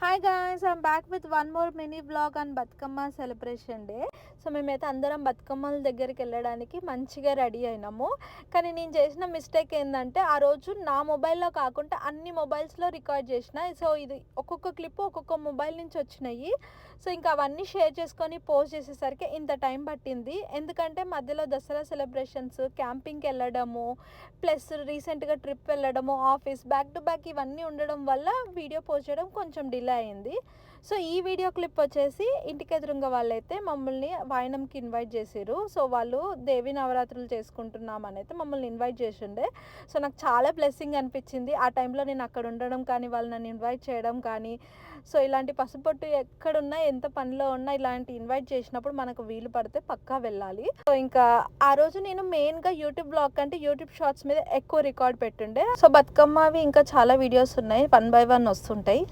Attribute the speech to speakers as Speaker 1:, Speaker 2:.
Speaker 1: Hi guys I'm back with one more mini blog and Bathukamma celebration day so మేమైతే అందరం బతుకమ్మల దగ్గరికి వెళ్ళడానికి మంచిగా రెడీ అయినాము. కానీ నేను చేసిన మిస్టేక్ ఏంటంటే ఆ రోజు నా మొబైల్లో కాకుండా అన్ని మొబైల్స్లో రికార్డ్ చేసిన. సో ఇది ఒక్కొక్క క్లిప్ ఒక్కొక్క మొబైల్ నుంచి వచ్చినాయి. సో ఇంకా అవన్నీ షేర్ చేసుకొని పోస్ట్ చేసేసరికి ఇంత టైం పట్టింది. ఎందుకంటే మధ్యలో దసరా సెలబ్రేషన్స్ క్యాంపింగ్కి వెళ్ళడము ప్లస్ రీసెంట్గా ట్రిప్ వెళ్ళడము ఆఫీస్ బ్యాక్ టు బ్యాక్ ఇవన్నీ ఉండడం వల్ల వీడియో పోస్ట్ చేయడం కొంచెం డిలే అయింది. సో ఈ వీడియో క్లిప్ వచ్చేసి ఇంటికి ఎదురుగా వాళ్ళైతే మమ్మల్ని వాయనంకి ఇన్వైట్ చేసారు సో వాళ్ళు దేవి నవరాత్రులు చేసుకుంటున్నామని అయితే మమ్మల్ని ఇన్వైట్ చేసిండే. సో నాకు చాలా బ్లెస్సింగ్ అనిపించింది. ఆ టైంలో నేను అక్కడ ఉండడం కానీ వాళ్ళు నన్ను ఇన్వైట్ చేయడం కానీ సో ఇలాంటి పసుపొట్టు ఎక్కడున్నా ఎంత పనిలో ఉన్నా ఇలాంటి ఇన్వైట్ చేసినప్పుడు మనకు వీలు పడితే పక్కా వెళ్ళాలి. సో ఇంకా ఆ రోజు నేను మెయిన్గా యూట్యూబ్ బ్లాగ్ అంటే యూట్యూబ్ షార్ట్స్ మీద ఎక్కువ రికార్డ్ పెట్టుండే. సో బతుకమ్మవి ఇంకా చాలా వీడియోస్ ఉన్నాయి. వన్ బై వన్ వస్తుంటాయి.